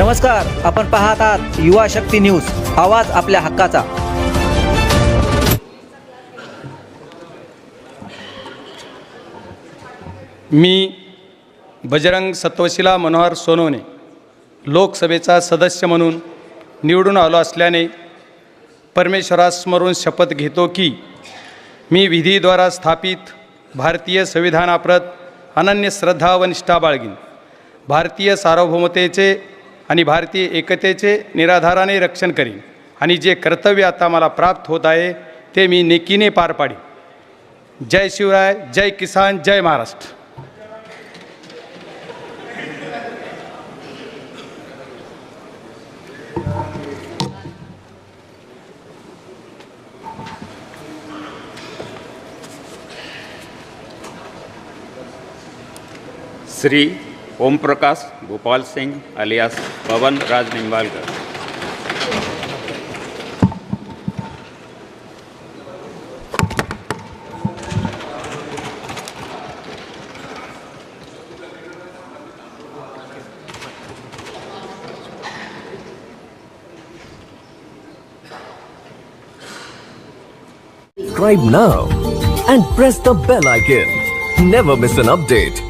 नमस्कार आपण पाहत आहात युवा शक्ती न्यूज आवाज आपल्या हक्काचा. मी बजरंग सत्वशिला मनोहर सोनवणे लोकसभेचा सदस्य म्हणून निवडून आलो असल्याने परमेश्वरास स्मरून शपथ घेतो की मी विधीद्वारा स्थापित भारतीय संविधानाप्रत अनन्य श्रद्धा व निष्ठा बाळगीन. भारतीय सार्वभौमतेचे आणि भारतीय एकतेचे निराधाराने रक्षण करीन. आणि जे कर्तव्य आता मला प्राप्त होत आहे ते मी नेकीने पार पाडी जय शिवराय जय किसान जय Maharashtra. Shri Omprakash Gopal Singh alias Pawan Raj Nimbalkar subscribe now and press the bell icon. Never miss an update.